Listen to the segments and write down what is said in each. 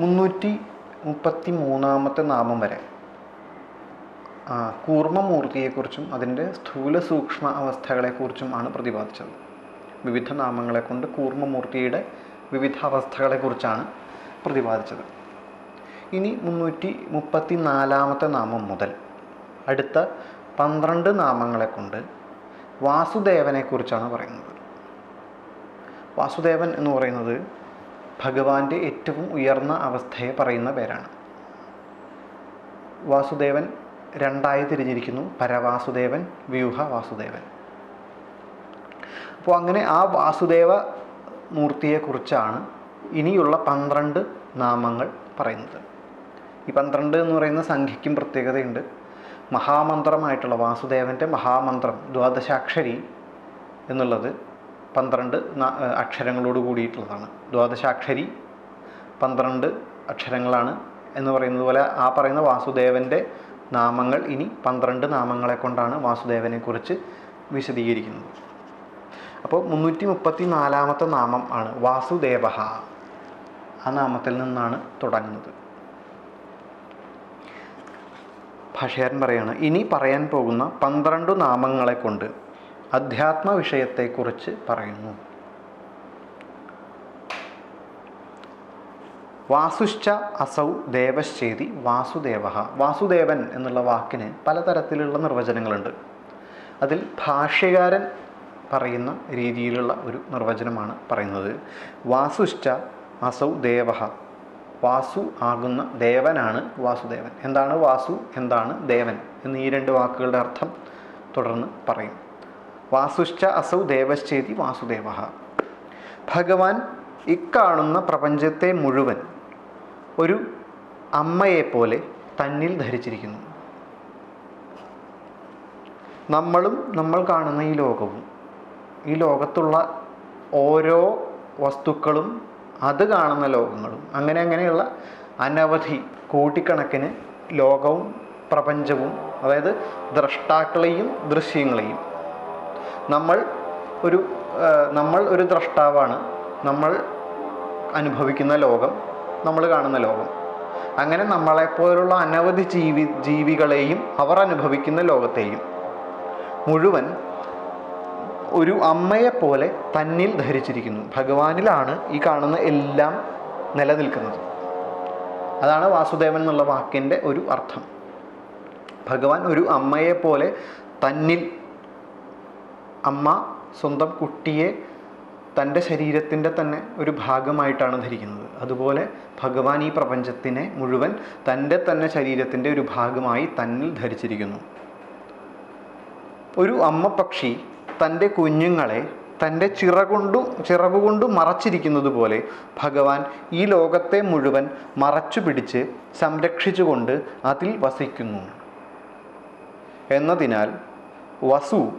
മുന്നൂറ്റി മുപ്പത്തി മൂന്നാമത്തെ നാമം വരെ. കൂർമ്മമൂർത്തിയെക്കുറിച്ചും അതിന്റെ സ്ഥൂല സൂക്ഷ്മ അവസ്ഥകളെക്കുറിച്ചും ആണ് പ്രതിപാദിച്ചത്. വിവിധ നാമങ്ങളെ കൊണ്ട് കൂർമ്മമൂർത്തിയുടെ വിവിധ അവസ്ഥകളെക്കുറിച്ചാണ് പ്രതിപാദിച്ചത്. ഇനി മുന്നൂറ്റി മുപ്പത്തി നാലാമത്തെ നാമം മുതൽ അടുത്ത പന്ത്രണ്ട് നാമങ്ങളെ കൊണ്ട് വാസുദേവനെക്കുറിച്ചാണ് പറയുന്നത്. വാസുദേവൻ എന്ന് പറയുന്നത് ഭഗവാന്റെ ഏറ്റവും ഉയർന്ന അവസ്ഥയെ പറയുന്ന പേരാണ്. വാസുദേവൻ രണ്ടായി തിരിഞ്ഞിരിക്കുന്നു. പരവാസുദേവൻ വ്യൂഹ വാസുദേവൻ. അപ്പോൾ അങ്ങനെ ആ വാസുദേവ മൂർത്തിയെക്കുറിച്ചാണ് ഇനിയുള്ള പന്ത്രണ്ട് നാമങ്ങൾ പറയുന്നത്. ഈ പന്ത്രണ്ട് എന്ന് പറയുന്ന സംഖ്യയ്ക്കും പ്രത്യേകതയുണ്ട്. മഹാമന്ത്രമായിട്ടുള്ള വാസുദേവന്റെ മഹാമന്ത്രം ദ്വാദശാക്ഷരി എന്നുള്ളത് പന്ത്രണ്ട് അക്ഷരങ്ങളോട് കൂടിയിട്ടുള്ളതാണ്. ദ്വാദശാക്ഷരി പന്ത്രണ്ട് അക്ഷരങ്ങളാണ് എന്ന് പറയുന്നത് പോലെ ആ പറയുന്ന വാസുദേവന്റെ നാമങ്ങൾ ഇനി പന്ത്രണ്ട് നാമങ്ങളെ കൊണ്ടാണ് വാസുദേവനെക്കുറിച്ച് വിശദീകരിക്കുന്നത്. അപ്പോൾ മുന്നൂറ്റി മുപ്പത്തി നാലാമത്തെ നാമം ആണ് വാസുദേവ. ആ നാമത്തിൽ നിന്നാണ് തുടങ്ങുന്നത്. ഭാഷകാരൻ പറയാണ് ഇനി പറയാൻ പോകുന്ന പന്ത്രണ്ട് നാമങ്ങളെ കൊണ്ട് അധ്യാത്മ വിഷയത്തെക്കുറിച്ച് പറയുന്നു. വാസുശ്ച അസൗ ദേവശ്ചേതി വാസുദേവ. വാസുദേവൻ എന്നുള്ള വാക്കിന് പലതരത്തിലുള്ള നിർവചനങ്ങളുണ്ട്. അതിൽ ഭാഷ്യകാരൻ പറയുന്ന രീതിയിലുള്ള ഒരു നിർവചനമാണ് പറയുന്നത്. വാസുശ്ച അസൗ ദേവ. വാസു ആകുന്ന ദേവനാണ് വാസുദേവൻ. എന്താണ് വാസു? എന്താണ് ദേവൻ? എന്നീ രണ്ട് വാക്കുകളുടെ അർത്ഥം തുടർന്ന് പറയും. വാസുശ്ച അസൗ ദേവശ്ചേതി വാസുദേവ. ഭഗവാൻ ഇക്കാണുന്ന പ്രപഞ്ചത്തെ മുഴുവൻ ഒരു അമ്മയെപ്പോലെ തന്നിൽ ധരിച്ചിരിക്കുന്നു. നമ്മളും നമ്മൾ കാണുന്ന ഈ ലോകവും ഈ ലോകത്തുള്ള ഓരോ വസ്തുക്കളും അത് കാണുന്ന ലോകങ്ങളും അങ്ങനെ അങ്ങനെയുള്ള അനവധി കോടിക്കണക്കിന് ലോകവും പ്രപഞ്ചവും അതായത് ദ്രഷ്ടാക്കളെയും ദൃശ്യങ്ങളെയും നമ്മൾ ഒരു നമ്മൾ ഒരു ദ്രഷ്ടാവാണ്. നമ്മൾ അനുഭവിക്കുന്ന ലോകം നമ്മൾ കാണുന്ന ലോകം. അങ്ങനെ നമ്മളെപ്പോലുള്ള അനവധി ജീവി ജീവികളെയും അവർ അനുഭവിക്കുന്ന ലോകത്തെയും മുഴുവൻ ഒരു അമ്മയെപ്പോലെ തന്നിൽ ധരിച്ചിരിക്കുന്നു. ഭഗവാനിലാണ് ഈ കാണുന്ന എല്ലാം നിലനിൽക്കുന്നത്. അതാണ് വാസുദേവൻ എന്നുള്ള വാക്കിന്റെ ഒരു അർത്ഥം. ഭഗവാൻ ഒരു അമ്മയെപ്പോലെ തന്നിൽ അമ്മ സ്വന്തം കുട്ടിയെ തന്റെ ശരീരത്തിന്റെ തന്നെ ഒരു ഭാഗമായിട്ടാണ് ധരിക്കുന്നത്. അതുപോലെ ഭഗവാൻ ഈ പ്രപഞ്ചത്തിനെ മുഴുവൻ തന്റെ തന്നെ ശരീരത്തിന്റെ ഒരു ഭാഗമായി തന്നിൽ ധരിച്ചിരിക്കുന്നു. ഒരു അമ്മ പക്ഷി തന്റെ കുഞ്ഞുങ്ങളെ തന്റെ ചിറകൊണ്ടു ചിറകുകൊണ്ട് മറച്ചിരിക്കുന്നത് പോലെ ഭഗവാൻ ഈ ലോകത്തെ മുഴുവൻ മറച്ചു പിടിച്ച് സംരക്ഷിച്ചുകൊണ്ട് അതിൽ വസിക്കുന്നു. എന്നതിനാൽ വസു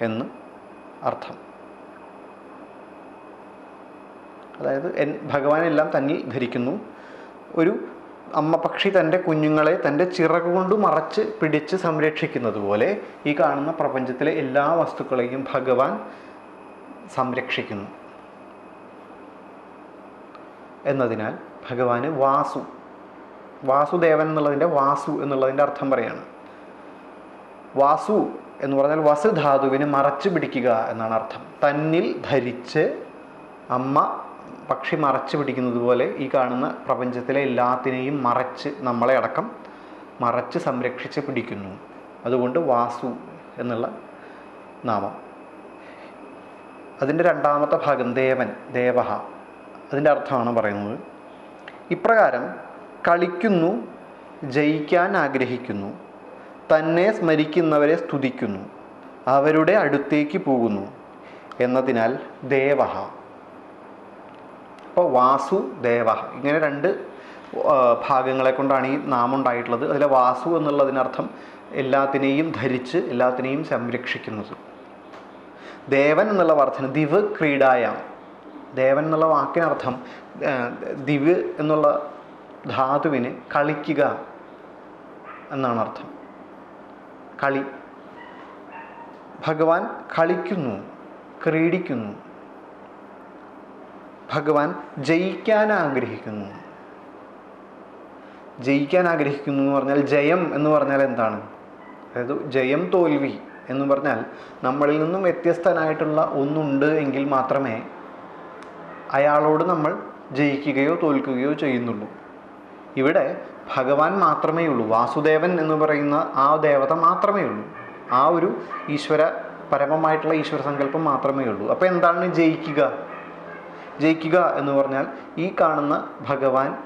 എന്ന് അർത്ഥം. അതായത് എൻ ഭഗവാനെല്ലാം തന്നിൽ ധരിക്കുന്നു ഒരു അമ്മ പക്ഷി തന്റെ കുഞ്ഞുങ്ങളെ തന്റെ ചിറക് കൊണ്ട് മറച്ച് പിടിച്ച് സംരക്ഷിക്കുന്നത് പോലെ ഈ കാണുന്ന പ്രപഞ്ചത്തിലെ എല്ലാ വസ്തുക്കളെയും ഭഗവാൻ സംരക്ഷിക്കുന്നു. എന്നതിനാൽ ഭഗവാന് വാസു വാസുദേവൻ എന്നുള്ളതിന്റെ വാസു എന്നുള്ളതിന്റെ അർത്ഥം പറയാണ്. വാസു എന്ന് പറഞ്ഞാൽ വസു ധാതുവിന് മറച്ചു പിടിക്കുക എന്നാണ് അർത്ഥം. തന്നിൽ ധരിച്ച് അമ്മ പക്ഷി മറച്ചു പിടിക്കുന്നത് പോലെ ഈ കാണുന്ന പ്രപഞ്ചത്തിലെ എല്ലാത്തിനെയും മറച്ച് നമ്മളെ അടക്കം മറച്ച് സംരക്ഷിച്ച് പിടിക്കുന്നു. അതുകൊണ്ട് വാസു എന്നുള്ള നാമം. അതിന്റെ രണ്ടാമത്തെ ഭാഗം ദേവൻ ദേവഹ. അതിന്റെ അർത്ഥമാണ് പറയുന്നത്. ഇപ്രകാരം കളിക്കുന്നു ജയിക്കാൻ ആഗ്രഹിക്കുന്നു. തന്നെ സ്മരിക്കുന്നവരെ സ്തുതിക്കുന്നു. അവരുടെ അടുത്തേക്ക് പോകുന്നു. എന്നതിനാൽ ദേവഹ. അപ്പോൾ വാസു ദേവ ഇങ്ങനെ രണ്ട് ഭാഗങ്ങളെ കൊണ്ടാണ് ഈ നാമം ഉണ്ടായിട്ടുള്ളത് അതിലെ വാസു എന്നുള്ളതിനർത്ഥം എല്ലാത്തിനെയും ധരിച്ച് എല്ലാത്തിനെയും സംരക്ഷിക്കുന്നത്. ദേവൻ എന്നുള്ള അർത്ഥം ദിവ് ക്രീഡായാം. ദേവൻ എന്നുള്ള വാക്കിനർത്ഥം ദിവ് എന്നുള്ള ധാതുവിന് കളിക്കുക എന്നാണ് അർത്ഥം. കളി. ഭഗവാൻ കളിക്കുന്നു ക്രീഡിക്കുന്നു. ഭഗവാൻ ജയിക്കാൻ ആഗ്രഹിക്കുന്നു. ജയിക്കാൻ ആഗ്രഹിക്കുന്നു എന്ന് പറഞ്ഞാൽ ജയം എന്ന് പറഞ്ഞാൽ എന്താണ്? അതായത് ജയം തോൽവി എന്ന് പറഞ്ഞാൽ നമ്മളിൽ നിന്നും വ്യത്യസ്തനായിട്ടുള്ള ഒന്നുണ്ട് എങ്കിൽ മാത്രമേ അയാളോട് നമ്മൾ ജയിക്കുകയോ തോൽക്കുകയോ ചെയ്യുന്നുള്ളൂ. ഇവിടെ ഭഗവാൻ മാത്രമേ ഉള്ളൂ വാസുദേവൻ എന്ന് പറയുന്ന ആ ദേവത മാത്രമേ ഉള്ളൂ. ആ ഒരു ഈശ്വര പരമമായിട്ടുള്ള ഈശ്വര സങ്കല്പം മാത്രമേ ഉള്ളൂ. അപ്പോൾ എന്താണ് ജയിക്കുക? ജയിക്കുക എന്ന് പറഞ്ഞാൽ ഈ കാണുന്ന ഭഗവാൻ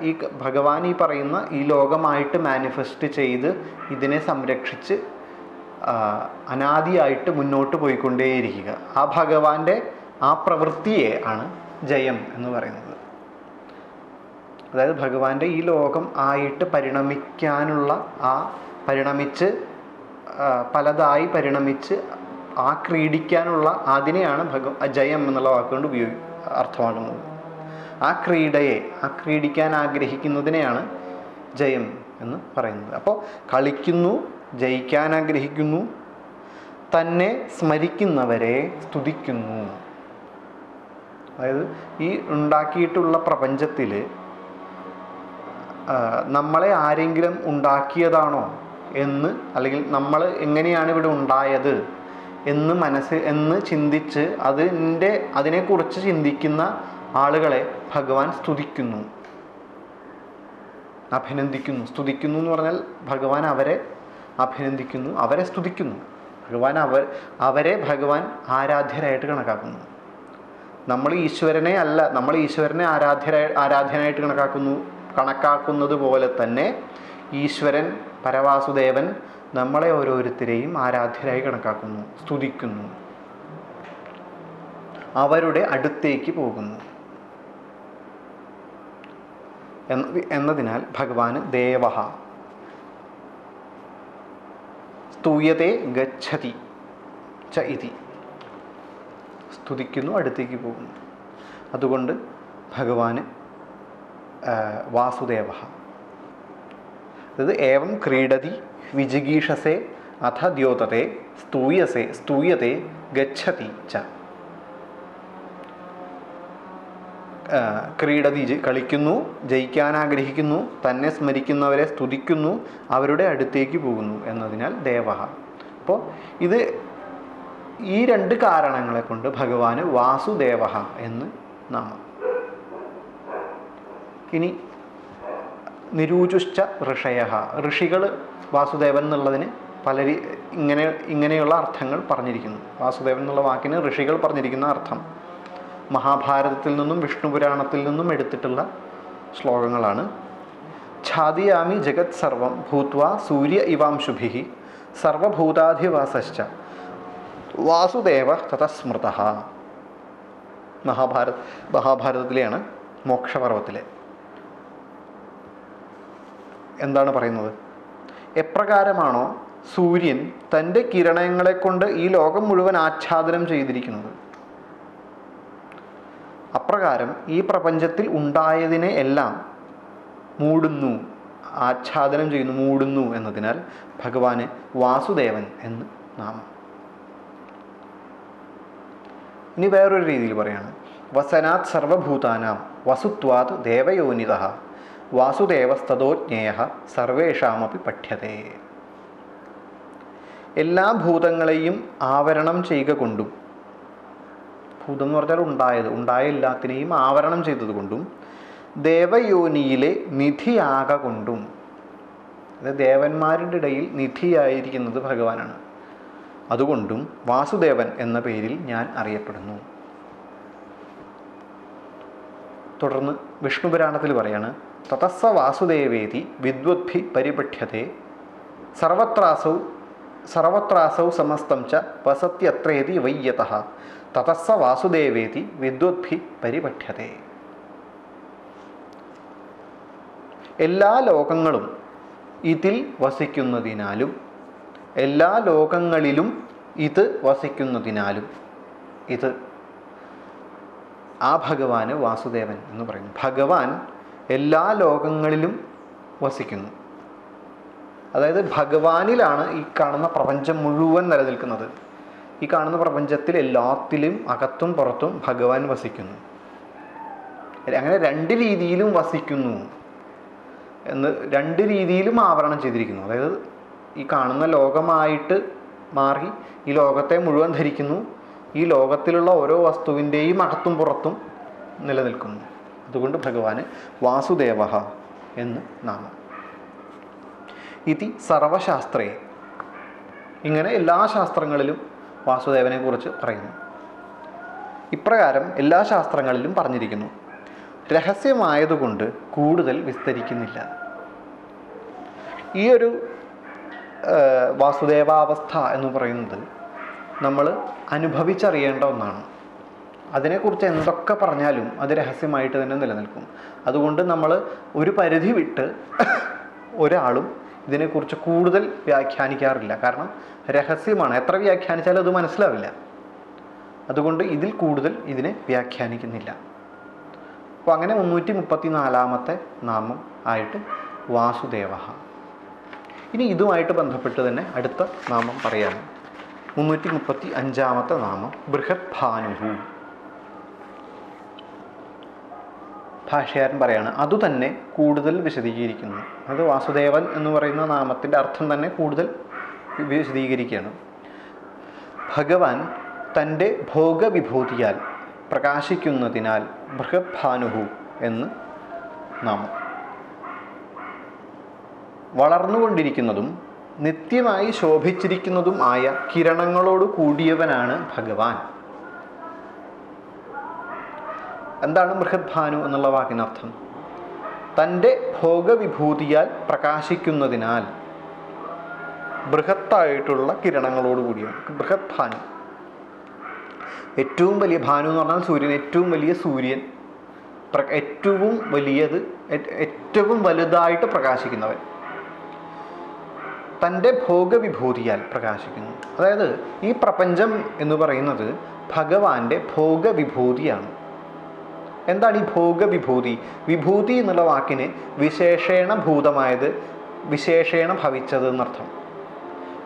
ഈ ഭഗവാൻ ഈ പറയുന്ന ഈ ലോകമായിട്ട് മാനിഫെസ്റ്റ് ചെയ്ത് ഇതിനെ സംരക്ഷിച്ച് അനാദിയായിട്ട് മുന്നോട്ട് പോയിക്കൊണ്ടേയിരിക്കുക. ആ ഭഗവാന്റെ ആ പ്രവൃത്തിയെ ആണ് ജയം എന്ന് പറയുന്നത്. അതായത് ഭഗവാന്റെ ഈ ലോകം ആയിട്ട് പരിണമിക്കാനുള്ള ആ പരിണമിച്ച് പലതായി പരിണമിച്ച് ആ ക്രീഡിക്കാനുള്ള അതിനെയാണ് ഭഗ ജയം എന്നുള്ള വാക്കുകൊണ്ട് ഉപയോഗി അർത്ഥമാക്കുന്നത്. ആ ക്രീഡയെ ആ ക്രീഡിക്കാൻ ആഗ്രഹിക്കുന്നതിനെയാണ് ജയം എന്ന് പറയുന്നത്. അപ്പോൾ കളിക്കുന്നു ജയിക്കാൻ ആഗ്രഹിക്കുന്നു തന്നെ സ്മരിക്കുന്നവരെ സ്തുതിക്കുന്നു. അതായത് ഈ ഉണ്ടാക്കിയിട്ടുള്ള പ്രപഞ്ചത്തിൽ നമ്മളെ ആരെങ്കിലും ഉണ്ടാക്കിയതാണോ എന്ന് അല്ലെങ്കിൽ നമ്മൾ എങ്ങനെയാണ് ഇവിടെ ഉണ്ടായത് എന്ന് മനസ്സ് എന്ന് ചിന്തിച്ച് അതിന്റെ അതിനെക്കുറിച്ച് ചിന്തിക്കുന്ന ആളുകളെ ഭഗവാൻ സ്തുതിക്കുന്നു. അഭിനന്ദിക്കുന്നു. സ്തുതിക്കുന്നു എന്ന് പറഞ്ഞാൽ ഭഗവാൻ അവരെ അഭിനന്ദിക്കുന്നു അവരെ സ്തുതിക്കുന്നു. ഭഗവാൻ അവർ അവരെ ഭഗവാൻ ആരാധ്യരായിട്ട് കണക്കാക്കുന്നു. നമ്മൾ ഈശ്വരനെ അല്ല നമ്മൾ ഈശ്വരനെ ആരാധ്യരായി ആരാധ്യനായിട്ട് കണക്കാക്കുന്നു. കണക്കാക്കുന്നത് പോലെ തന്നെ ഈശ്വരൻ പരവാസുദേവൻ നമ്മളെ ഓരോരുത്തരെയും ആരാധ്യരായി കണക്കാക്കുന്നു സ്തുതിക്കുന്നു. അവരുടെ അടുത്തേക്ക് പോകുന്നു. എന്ന എന്നതിനാൽ ഭഗവാന് ദേവ സ്തൂയത്തെ ഗച്ഛതി ച ഇതി. സ്തുതിക്കുന്നു അടുത്തേക്ക് പോകുന്നു. അതുകൊണ്ട് ഭഗവാന് വാസുദേവ. അതായത് ഏവം ക്രീഡതി വിജിഗീഷസെ അഥ ദ്യോതത്തെ സ്തൂയസെ സ്തൂയത്തെ ഗച്ഛതി ച. ക്രീഡതി കളിക്കുന്നു ജയിക്കാൻ ആഗ്രഹിക്കുന്നു തന്നെ സ്മരിക്കുന്നവരെ സ്തുതിക്കുന്നു അവരുടെ അടുത്തേക്ക് പോകുന്നു എന്നതിനാൽ ദേവ. അപ്പോൾ ഇത് ഈ രണ്ട് കാരണങ്ങളെ കൊണ്ട് ഭഗവാന് വാസുദേവ എന്ന് നാമം. ഇനി നിരൂചുശ്ച ഋഷയ. ഋഷികൾ വാസുദേവൻ എന്നുള്ളതിന് പല ഇങ്ങനെ ഇങ്ങനെയുള്ള അർത്ഥങ്ങൾ പറഞ്ഞിരിക്കുന്നു. വാസുദേവൻ എന്നുള്ള വാക്കിന് ഋഷികൾ പറഞ്ഞിരിക്കുന്ന അർത്ഥം. മഹാഭാരതത്തിൽ നിന്നും വിഷ്ണു പുരാണത്തിൽ നിന്നും എടുത്തിട്ടുള്ള ശ്ലോകങ്ങളാണ്. ഛാദിയാമി ജഗത് സർവം ഭൂത്വ സൂര്യ ഇവാംശുഭി സർവഭൂതാധിവാസശ്ച വാസുദേവ തതസ്മൃത. മഹാഭാരത് മഹാഭാരതത്തിലെയാണ് മോക്ഷപർവത്തിലെ എന്താണ് പറയുന്നത്? എപ്രകാരമാണോ സൂര്യൻ തന്റെ കിരണങ്ങളെ കൊണ്ട് ഈ ലോകം മുഴുവൻ ആച്ഛാദനം ചെയ്തിരിക്കുന്നത്? അപ്രകാരം ഈ പ്രപഞ്ചത്തിൽ ഉണ്ടായതിനെ എല്ലാം മൂടുന്നു ആച്ഛാദനം ചെയ്യുന്നു മൂടുന്നു എന്നതിനാൽ ഭഗവാന് വാസുദേവൻ എന്ന് നാമം. ഇനി വേറൊരു രീതിയിൽ പറയാണ്. വസനാത് സർവഭൂതാനാം വസുത്വാത് ദേവയോനിത. വാസുദേവസ്തോജ്ഞേയ സർവേഷാമപി പഠ്യതേ എല്ലാ ഭൂതങ്ങളെയും ആവരണം ചെയ്യുക കൊണ്ടും ഭൂതം എന്ന് പറഞ്ഞാൽ ഉണ്ടായത് ഉണ്ടായ എല്ലാത്തിനെയും ആവരണം ചെയ്തതുകൊണ്ടും ദേവയോനിയിലെ നിധിയാക കൊണ്ടും അതായത് ദേവന്മാരുടെ ഇടയിൽ നിധിയായിരിക്കുന്നത് ഭഗവാനാണ്. അതുകൊണ്ടും വാസുദേവൻ എന്ന പേരിൽ ഞാൻ അറിയപ്പെടുന്നു. തുടർന്ന് വിഷ്ണുപുരാണത്തിൽ പറയാണ് തതസ്സ വാസുദേവേതി വിദ്വദ്ഭി പരിപഠ്യത്തെ. സർവത്രാസൗ സർവത്രാസൗ സമസ്തം ച വസത്യത്രേതി വയ്യത തതസ്സ വാസുദേവേതി വിദ്വദ്ഭി പരിപഠ്യത്തെ. എല്ലാ ലോകങ്ങളും ഇതിൽ വസിക്കുന്നതിനാലും എല്ലാ ലോകങ്ങളിലും ഇത് വസിക്കുന്നതിനാലും ഇത് ആ ഭഗവാന് വാസുദേവൻ എന്ന് പറയുന്നു. ഭഗവാൻ എല്ലാ ലോകങ്ങളിലും വസിക്കുന്നു. അതായത് ഭഗവാനിലാണ് ഈ കാണുന്ന പ്രപഞ്ചം മുഴുവൻ നിലനിൽക്കുന്നത്. ഈ കാണുന്ന പ്രപഞ്ചത്തിൽ എല്ലാത്തിലും അകത്തും പുറത്തും ഭഗവാൻ വസിക്കുന്നു. അങ്ങനെ രണ്ട് രീതിയിലും വസിക്കുന്നു എന്ന് രണ്ട് രീതിയിലും ആവരണം ചെയ്തിരിക്കുന്നു. അതായത് ഈ കാണുന്ന ലോകമായിട്ട് മാറി ഈ ലോകത്തെ മുഴുവൻ ധരിക്കുന്നു. ഈ ലോകത്തിലുള്ള ഓരോ വസ്തുവിന്റെയും അകത്തും പുറത്തും നിലനിൽക്കുന്നു. അതുകൊണ്ട് ഭഗവാന് വാസുദേവ എന്ന് നാമം. ഇതി സർവശാസ്ത്രേ. ഇങ്ങനെ എല്ലാ ശാസ്ത്രങ്ങളിലും വാസുദേവനെ കുറിച്ച് പറയുന്നു. ഇപ്രകാരം എല്ലാ ശാസ്ത്രങ്ങളിലും പറഞ്ഞിരിക്കുന്നു. രഹസ്യമായതുകൊണ്ട് കൂടുതൽ വിസ്തരിക്കുന്നില്ല. ഈ ഒരു വാസുദേവാവസ്ഥ എന്ന് പറയുന്നത് നമ്മൾ അനുഭവിച്ചറിയേണ്ട ഒന്നാണ്. അതിനെക്കുറിച്ച് എന്തൊക്കെ പറഞ്ഞാലും അത് രഹസ്യമായിട്ട് തന്നെ നിലനിൽക്കും. അതുകൊണ്ട് നമ്മൾ ഒരു പരിധി വിട്ട് ഒരാളും ഇതിനെക്കുറിച്ച് കൂടുതൽ വ്യാഖ്യാനിക്കാറില്ല. കാരണം രഹസ്യമാണ്. എത്ര വ്യാഖ്യാനിച്ചാലും അത് മനസ്സിലാവില്ല. അതുകൊണ്ട് ഇതിൽ കൂടുതൽ ഇതിനെ വ്യാഖ്യാനിക്കുന്നില്ല. അപ്പോൾ അങ്ങനെ മുന്നൂറ്റി മുപ്പത്തി നാലാമത്തെ നാമം ആയിട്ട് വാസുദേവ ഇനി ഇതുമായിട്ട് ബന്ധപ്പെട്ട് തന്നെ അടുത്ത നാമം പറയാം. മുന്നൂറ്റി മുപ്പത്തി അഞ്ചാമത്തെ നാമം ബൃഹത് ഭാനുഹു ഭാഷകാരൻ പറയാണ് അതുതന്നെ കൂടുതൽ വിശദീകരിക്കുന്നു. അത് വാസുദേവൻ എന്ന് പറയുന്ന നാമത്തിന്റെ അർത്ഥം തന്നെ കൂടുതൽ വിശദീകരിക്കുകയാണ്. ഭഗവാൻ തന്റെ ഭോഗവിഭൂതിയാൽ പ്രകാശിക്കുന്നതിനാൽ ബൃഹഭാനുഹു എന്ന് നാമം. വളർന്നുകൊണ്ടിരിക്കുന്നതും നിത്യമായി ശോഭിച്ചിരിക്കുന്നതും ആയ കിരണങ്ങളോട് കൂടിയവനാണ് ഭഗവാൻ. എന്താണ് ബൃഹദ്ഭാനു എന്നുള്ള വാക്കിനർത്ഥം? തന്റെ ഭോഗവിഭൂതിയാൽ പ്രകാശിക്കുന്നതിനാൽ ബൃഹത്തായിട്ടുള്ള കിരണങ്ങളോടുകൂടിയാണ് ബൃഹത് ഭാനു ഏറ്റവും വലിയ ഭാനു എന്ന് പറഞ്ഞാൽ സൂര്യൻ. ഏറ്റവും വലിയ സൂര്യൻ. ഏറ്റവും വലിയത് ഏറ്റവും വലുതായിട്ട് പ്രകാശിക്കുന്നവൻ. തന്റെ ഭോഗവിഭൂതിയാൽ പ്രകാശിക്കുന്നു. അതായത് ഈ പ്രപഞ്ചം എന്ന് പറയുന്നത് ഭഗവാന്റെ ഭോഗവിഭൂതിയാണ്. എന്താണ് ഈ ഭോഗവിഭൂതി? വിഭൂതി എന്നുള്ള വാക്കിന് വിശേഷേണ ഭൂതമായത് വിശേഷേണ ഭവിച്ചത് എന്നർത്ഥം.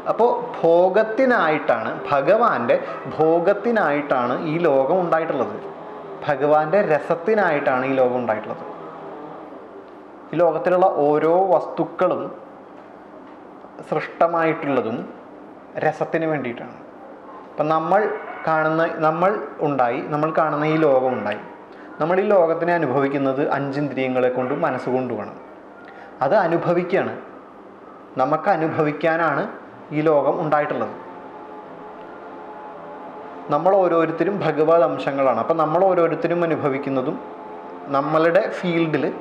അപ്പോൾ ഭോഗത്തിനായിട്ടാണ് ഭഗവാന്റെ ഭോഗത്തിനായിട്ടാണ് ഈ ലോകം ഉണ്ടായിട്ടുള്ളത്. ഭഗവാന്റെ രസത്തിനായിട്ടാണ് ഈ ലോകം ഉണ്ടായിട്ടുള്ളത്. ഈ ലോകത്തിലുള്ള ഓരോ വസ്തുക്കളും സൃഷ്ടമായിട്ടുള്ളതും രസത്തിന് വേണ്ടിയിട്ടാണ്. അപ്പം നമ്മൾ കാണുന്ന നമ്മൾ ഉണ്ടായി നമ്മൾ കാണുന്ന ഈ ലോകം ഉണ്ടായി. നമ്മൾ ഈ ലോകത്തിനെ അനുഭവിക്കുന്നത് അഞ്ചിന്ദ്രിയങ്ങളെ കൊണ്ടും മനസ്സുകൊണ്ടുമാണ്. അത് അനുഭവിക്കുകയാണ് നമുക്ക് അനുഭവിക്കാനാണ് ഈ ലോകം ഉണ്ടായിട്ടുള്ളത്. നമ്മൾ ഓരോരുത്തരും ഭഗവത് അംശങ്ങളാണ്. അപ്പം നമ്മൾ ഓരോരുത്തരും അനുഭവിക്കുന്നതും നമ്മളുടെ ഫീൽഡിൽ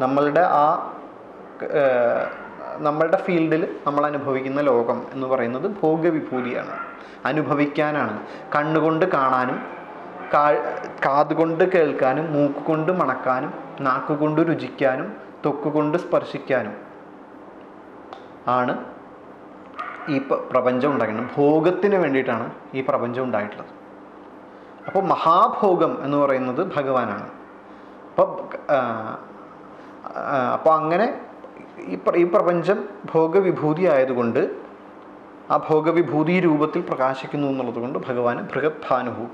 നമ്മളുടെ ആ നമ്മളുടെ ഫീൽഡിൽ നമ്മൾ അനുഭവിക്കുന്ന ലോകം എന്ന് പറയുന്നത് ഭോഗവിഭൂതിയാണ്. അനുഭവിക്കാനാണ്. കണ്ണുകൊണ്ട് കാണാനും കാതുകൊണ്ട് കേൾക്കാനും മൂക്കുകൊണ്ട് മണക്കാനും നാക്കുകൊണ്ട് രുചിക്കാനും തൊക്കുകൊണ്ട് സ്പർശിക്കാനും ആണ് ഈ പ്രപഞ്ചം ഉണ്ടാക്കുന്നത്. ഭോഗത്തിന് വേണ്ടിയിട്ടാണ് ഈ പ്രപഞ്ചം ഉണ്ടായിട്ടുള്ളത്. അപ്പോൾ മഹാഭോഗം എന്ന് പറയുന്നത് ഭഗവാനാണ്. അപ്പോൾ അപ്പോൾ അങ്ങനെ ഈ ഈ പ്രപഞ്ചം ഭോഗവിഭൂതി ആയതുകൊണ്ട് ആ ഭോഗവിഭൂതി രൂപത്തിൽ പ്രകാശിക്കുന്നു എന്നുള്ളത് കൊണ്ട് ഭഗവാന് ബൃഹത് ഭാനുഹു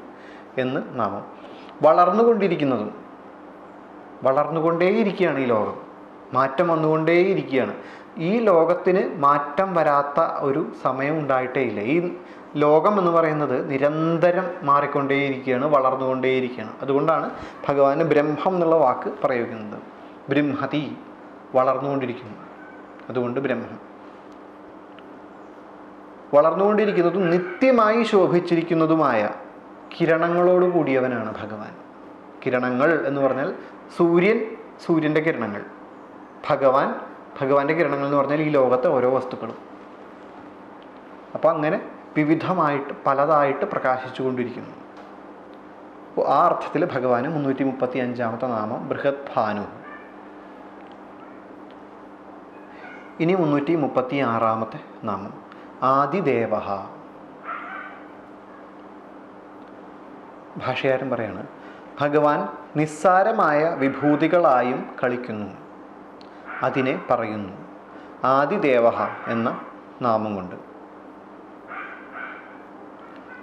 എന്ന് നാമം. വളർന്നുകൊണ്ടിരിക്കുന്നതും വളർന്നുകൊണ്ടേയിരിക്കുകയാണ് ഈ ലോകം. മാറ്റം വന്നുകൊണ്ടേയിരിക്കുകയാണ്. ഈ ലോകത്തിന് മാറ്റം വരാത്ത ഒരു സമയം ഉണ്ടായിട്ടേ ഇല്ല ഈ ലോകം എന്ന് പറയുന്നത് നിരന്തരം മാറിക്കൊണ്ടേയിരിക്കുകയാണ് വളർന്നുകൊണ്ടേയിരിക്കുകയാണ്. അതുകൊണ്ടാണ് ഭഗവാന് ബ്രഹ്മം എന്നുള്ള വാക്ക് പ്രയോഗിക്കുന്നത്. ബ്രഹ്മതി വളർന്നുകൊണ്ടിരിക്കുന്നു. അതുകൊണ്ട് ബ്രഹ്മം. വളർന്നുകൊണ്ടിരിക്കുന്നതും നിത്യമായി ശോഭിച്ചിരിക്കുന്നതുമായ കിരണങ്ങളോട് കൂടിയവനാണ് ഭഗവാൻ. കിരണങ്ങൾ എന്ന് പറഞ്ഞാൽ സൂര്യൻ സൂര്യന്റെ കിരണങ്ങൾ. ഭഗവാൻ ഭഗവാന്റെ കിരണങ്ങൾ എന്ന് പറഞ്ഞാൽ ഈ ലോകത്തെ ഓരോ വസ്തുക്കളും. അപ്പോൾ അങ്ങനെ വിവിധമായിട്ട് പലതായിട്ട് പ്രകാശിച്ചു കൊണ്ടിരിക്കുന്നു. ആ അർത്ഥത്തിൽ ഭഗവാന് മുന്നൂറ്റി മുപ്പത്തി അഞ്ചാമത്തെ നാമം ബൃഹത് ഭാനു. ഇനി മുന്നൂറ്റി മുപ്പത്തി ആറാമത്തെ നാമം ആദിദേവ ഭാഷകാരൻ പറയാണ് ഭഗവാൻ നിസ്സാരമായ വിഭൂതികളായും കളിക്കുന്നു. അതിനെ പറയുന്നു. ആദിദേവ എന്ന നാമം കൊണ്ട്.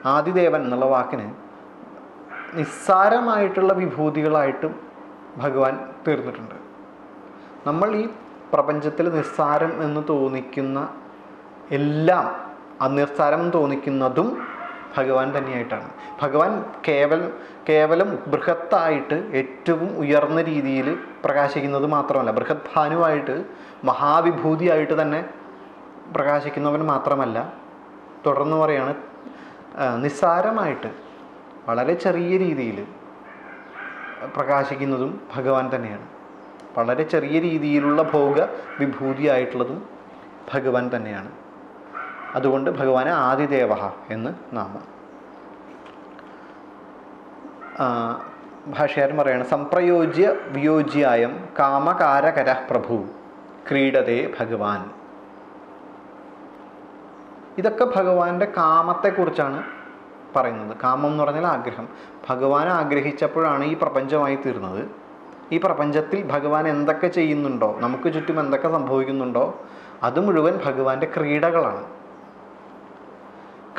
ആദിദേവൻ എന്നുള്ള വാക്കിന് നിസ്സാരമായിട്ടുള്ള വിഭൂതികളായിട്ടും ഭഗവാൻ തീർന്നിട്ടുണ്ട്. നമ്മൾ ഈ പ്രപഞ്ചത്തിൽ നിസ്സാരം എന്ന് തോന്നിക്കുന്ന എല്ലാം അനിസ്സാരം എന്ന് തോന്നിക്കുന്നതും ഭഗവാൻ തന്നെയായിട്ടാണ്. ഭഗവാൻ കേവലം കേവലം ബൃഹത്തായിട്ട് ഏറ്റവും ഉയർന്ന രീതിയിൽ പ്രകാശിക്കുന്നത് മാത്രമല്ല ബൃഹത് ഭാനുവായിട്ട് മഹാവിഭൂതിയായിട്ട് തന്നെ പ്രകാശിക്കുന്നവൻ മാത്രമല്ല തുടർന്ന് പറയാണ് നിസ്സാരമായിട്ട് വളരെ ചെറിയ രീതിയിൽ പ്രകാശിക്കുന്നതും ഭഗവാൻ തന്നെയാണ്. വളരെ ചെറിയ രീതിയിലുള്ള ഭോഗ വിഭൂതിയായിട്ടുള്ളതും ഭഗവാൻ തന്നെയാണ്. അതുകൊണ്ട് ഭഗവാന് ആദിദേവ എന്ന് നാമം. ഭാഷകാരൻ പറയണം സംപ്രയോജ്യ വിയോജ്യായം കാമകാരകര പ്രഭു ക്രീഡതേ ഭഗവാൻ. ഇതൊക്കെ ഭഗവാന്റെ കാമത്തെക്കുറിച്ചാണ് പറയുന്നത്. കാമം എന്ന് പറഞ്ഞാൽ ആഗ്രഹം. ഭഗവാൻ ആഗ്രഹിച്ചപ്പോഴാണ് ഈ പ്രപഞ്ചമായി തീർന്നത്. ഈ പ്രപഞ്ചത്തിൽ ഭഗവാൻ എന്തൊക്കെ ചെയ്യുന്നുണ്ടോ നമുക്ക് ചുറ്റും എന്തൊക്കെ സംഭവിക്കുന്നുണ്ടോ അത് മുഴുവൻ ഭഗവാന്റെ ക്രീഡകളാണ്.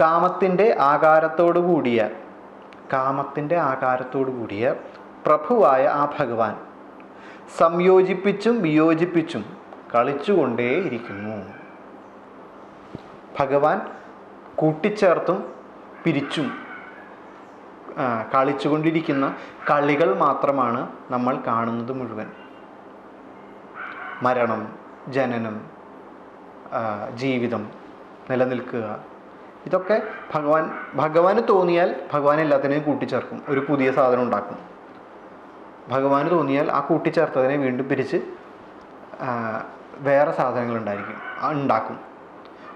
കാമത്തിന്റെ ആകാരത്തോടു കൂടിയ കാമത്തിന്റെ ആകാരത്തോടു കൂടിയ പ്രഭുവായ ആ ഭഗവാൻ സംയോജിപ്പിച്ചും വിയോജിപ്പിച്ചും കളിച്ചുകൊണ്ടേയിരിക്കുന്നു. ഭഗവാൻ കൂട്ടിച്ചേർത്തും പിരിച്ചും കളിച്ചുകൊണ്ടിരിക്കുന്ന കളികൾ മാത്രമാണ് നമ്മൾ കാണുന്നത് മുഴുവൻ. മരണം ജനനം ജീവിതം നിലനിൽക്കുക ഇതൊക്കെ ഭഗവാൻ ഭഗവാന് തോന്നിയാൽ ഭഗവാൻ എല്ലാത്തിനെയും കൂട്ടിച്ചേർക്കും. ഒരു പുതിയ സാധനം ഉണ്ടാക്കും. ഭഗവാന് തോന്നിയാൽ ആ കൂട്ടിച്ചേർത്തതിനെ വീണ്ടും പിരിച്ച് വേറെ സാധനങ്ങൾ ഉണ്ടായിരിക്കും ഉണ്ടാക്കും.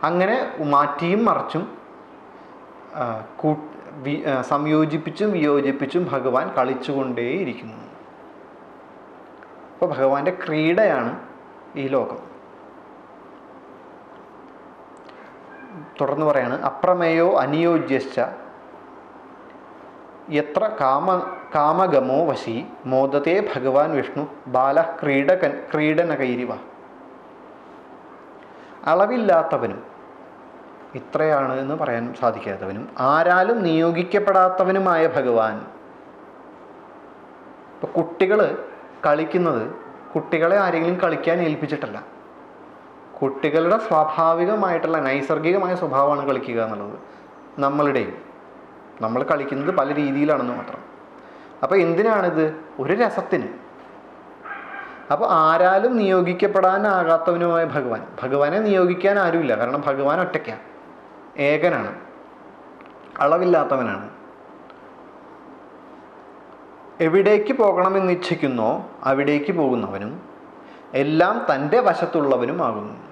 അങ്ങനെ മാറ്റിയും മറിച്ചും കൂ- സംയോജിപ്പിച്ചും വിയോജിപ്പിച്ചും ഭഗവാൻ കളിച്ചുകൊണ്ടേയിരിക്കുന്നു. അപ്പോൾ ഭഗവാന്റെ ക്രീഡയാണ് ഈ ലോകം. തുടർന്ന് പറയാണ് അപ്രമേയോ അനിയോജ്യശ്ച എത്ര കാമ കാമഗമോ വശി മോദത്തെ ഭഗവാൻ വിഷ്ണു ബാല ക്രീഡകൻ ക്രീഡനകൈരിവ. അളവില്ലാത്തവനും ഇത്രയാണ് എന്ന് പറയാൻ സാധിക്കാത്തവനും ആരാലും നിയോഗിക്കപ്പെടാത്തവനുമായ ഭഗവാൻ. ഇപ്പൊ കുട്ടികൾ കളിക്കുന്നത് കുട്ടികളെ ആരെങ്കിലും കളിക്കാൻ ഏൽപ്പിച്ചിട്ടല്ല. കുട്ടികളുടെ സ്വാഭാവികമായിട്ടുള്ള നൈസർഗികമായ സ്വഭാവമാണ് കളിക്കുക എന്നുള്ളത്. നമ്മളുടെയും. നമ്മൾ കളിക്കുന്നത് പല രീതിയിലാണെന്ന് മാത്രം. അപ്പോൾ എന്തിനാണിത്? ഒരു രസത്തിന്. അപ്പോൾ ആരാലും നിയോഗിക്കപ്പെടാനാകാത്തവനുമായ ഭഗവാൻ. ഭഗവാനെ നിയോഗിക്കാൻ ആരുമില്ല. കാരണം ഭഗവാൻ ഒറ്റയ്ക്കാണ് ഏകനാണ്. അളവില്ലാത്തവനാണ്. എവിടേക്ക് പോകണമെന്ന് ഇച്ഛിക്കുന്നോ അവിടേക്ക് പോകുന്നവനും എല്ലാം തന്റെ വശത്തുള്ളവനുമാകുന്നു.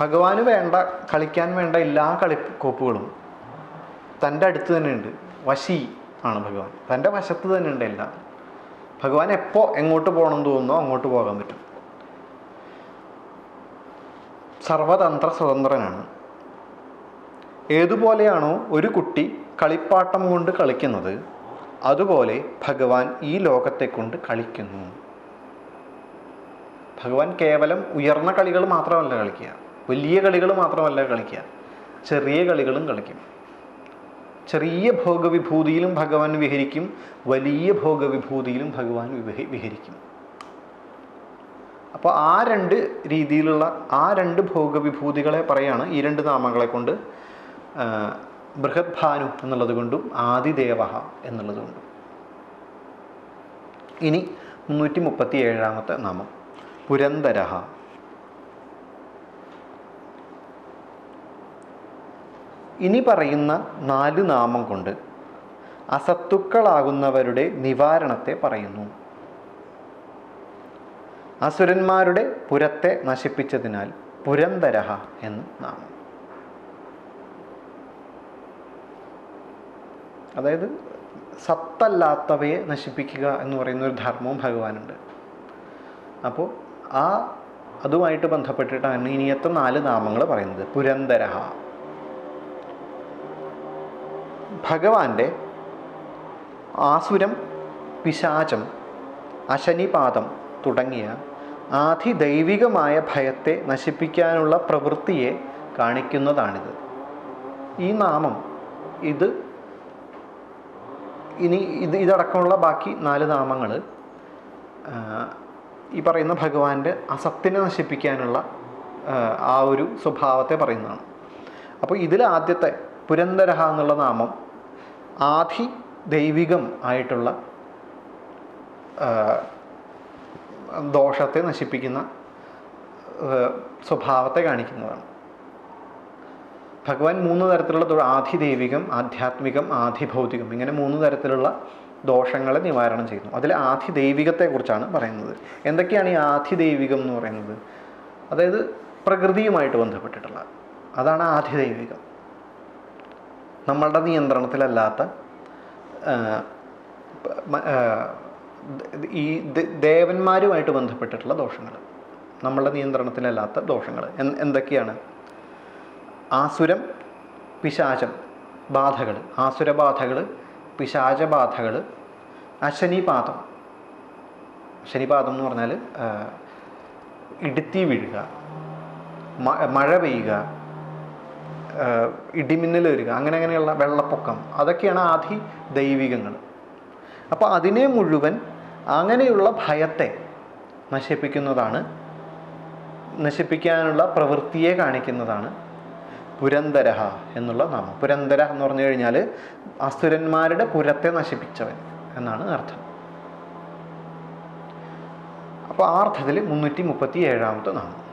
ഭഗവാന് വേണ്ട കളിക്കാൻ വേണ്ട എല്ലാ കളിക്കോപ്പുകളും തന്റെ അടുത്ത് തന്നെ ഉണ്ട്. വശി ആണ് ഭഗവാൻ. തന്റെ വശത്ത് തന്നെ ഉണ്ട് എല്ലാം. ഭഗവാൻ എപ്പോൾ എങ്ങോട്ട് പോകണം തോന്നുന്നോ അങ്ങോട്ട് പോകാൻ പറ്റും. സർവതന്ത്ര സ്വതന്ത്രനാണ്. ഏതുപോലെയാണോ ഒരു കുട്ടി കളിപ്പാട്ടം കൊണ്ട് കളിക്കുന്നത് അതുപോലെ ഭഗവാൻ ഈ ലോകത്തെ കൊണ്ട് കളിക്കുന്നു. ഭഗവാൻ കേവലം ഉയർന്ന കളികൾ മാത്രമല്ല കളിക്കുക. വലിയ കളികൾ മാത്രമല്ല കളിക്കുക. ചെറിയ കളികളും കളിക്കും. ചെറിയ ഭോഗവിഭൂതിയിലും ഭഗവാൻ വിഹരിക്കും. വലിയ ഭോഗവിഭൂതിയിലും ഭഗവാൻ വിഹ- വിഹരിക്കും. അപ്പോൾ ആ രണ്ട് രീതിയിലുള്ള ആ രണ്ട് ഭോഗവിഭൂതികളെ പറയാണ് ഈ രണ്ട് നാമങ്ങളെ കൊണ്ട് ബൃഹത് ഭാനു എന്നുള്ളത് കൊണ്ടും ആദിദേവ എന്നുള്ളത് കൊണ്ടും. ഇനി മുന്നൂറ്റി മുപ്പത്തി ഏഴാമത്തെ നാമം. പുരന്തര ഇനി പറയുന്ന നാല് നാമം കൊണ്ട് അസത്തുക്കളാകുന്നവരുടെ നിവാരണത്തെ പറയുന്നു. അസുരന്മാരുടെ പുരത്തെ നശിപ്പിച്ചതിനാൽ പുരന്തരഹ എന്ന് നാമം. അതായത് സത്തല്ലാത്തവയെ നശിപ്പിക്കുക എന്ന് പറയുന്ന ഒരു ധർമ്മവും ഭഗവാനുണ്ട്. അപ്പോൾ ആ അതുമായിട്ട് ബന്ധപ്പെട്ടിട്ടാണ് ഇനിയത്തെ നാല് നാമങ്ങൾ പറയുന്നത്? പുരന്തര ഭഗവാന്റെ ആസുരം പിശാചം അശനിപാതം തുടങ്ങിയ ആധിദൈവികമായ ഭയത്തെ നശിപ്പിക്കാനുള്ള പ്രവൃത്തിയെ കാണിക്കുന്നതാണിത്. ഈ നാമം ഇത് ഇനി ഇത് ഇതടക്കമുള്ള ബാക്കി നാല് നാമങ്ങൾ ഈ പറയുന്ന ഭഗവാന്റെ അസത്തിനെ നശിപ്പിക്കാനുള്ള ആ, ഒരു സ്വഭാവത്തെ പറയുന്നതാണ്. അപ്പോൾ ഇതിൽ ആദ്യത്തെ പുരന്തരഹ എന്നുള്ള നാമം ആധി ദൈവികം ആയിട്ടുള്ള ദോഷത്തെ നശിപ്പിക്കുന്ന സ്വഭാവത്തെ കാണിക്കുന്നതാണ്. ഭഗവാൻ മൂന്ന് തരത്തിലുള്ള ആധിദൈവികം ആധ്യാത്മികം ആധിഭൗതികം ഇങ്ങനെ മൂന്ന് തരത്തിലുള്ള ദോഷങ്ങളെ നിവാരണം ചെയ്യുന്നു. അതിൽ ആധിദൈവികത്തെക്കുറിച്ചാണ് പറയുന്നത്. എന്തൊക്കെയാണ് ഈ ആധിദൈവികം എന്ന് പറയുന്നത്? അതായത് പ്രകൃതിയുമായിട്ട് ബന്ധപ്പെട്ടിട്ടുള്ള അതാണ് ആധിദൈവികം നമ്മളുടെ നിയന്ത്രണത്തിലല്ലാത്ത ഈ ദേവന്മാരുമായിട്ട് ബന്ധപ്പെട്ടിട്ടുള്ള ദോഷങ്ങൾ നമ്മളുടെ നിയന്ത്രണത്തിലല്ലാത്ത ദോഷങ്ങൾ എന്തൊക്കെയാണ്? ആസുരം പിശാചം ബാധകൾ. ആസുരബാധകൾ പിശാചബാധകൾ അശനിപാതം. ശനിപാതം എന്ന് പറഞ്ഞാൽ ഇടുത്തി വീഴുക മഴ പെയ്യുക ഇടിമിന്നൽ വരിക അങ്ങനെ അങ്ങനെയുള്ള വെള്ളപ്പൊക്കം അതൊക്കെയാണ് ആദി ദൈവികങ്ങൾ അപ്പോൾ അതിനെ മുഴുവൻ അങ്ങനെയുള്ള ഭയത്തെ നശിപ്പിക്കുന്നതാണ് നശിപ്പിക്കാനുള്ള പ്രവൃത്തിയെ കാണിക്കുന്നതാണ് പുരന്തരഹ എന്നുള്ള നാമം. പുരന്തര എന്ന് പറഞ്ഞു കഴിഞ്ഞാൽ അസുരന്മാരുടെ പുരത്തെ നശിപ്പിച്ചവൻ എന്നാണ് അർത്ഥം. അപ്പോൾ ആർത്ഥത്തിൽ മുന്നൂറ്റി മുപ്പത്തി ഏഴാമത്തെ നാമം.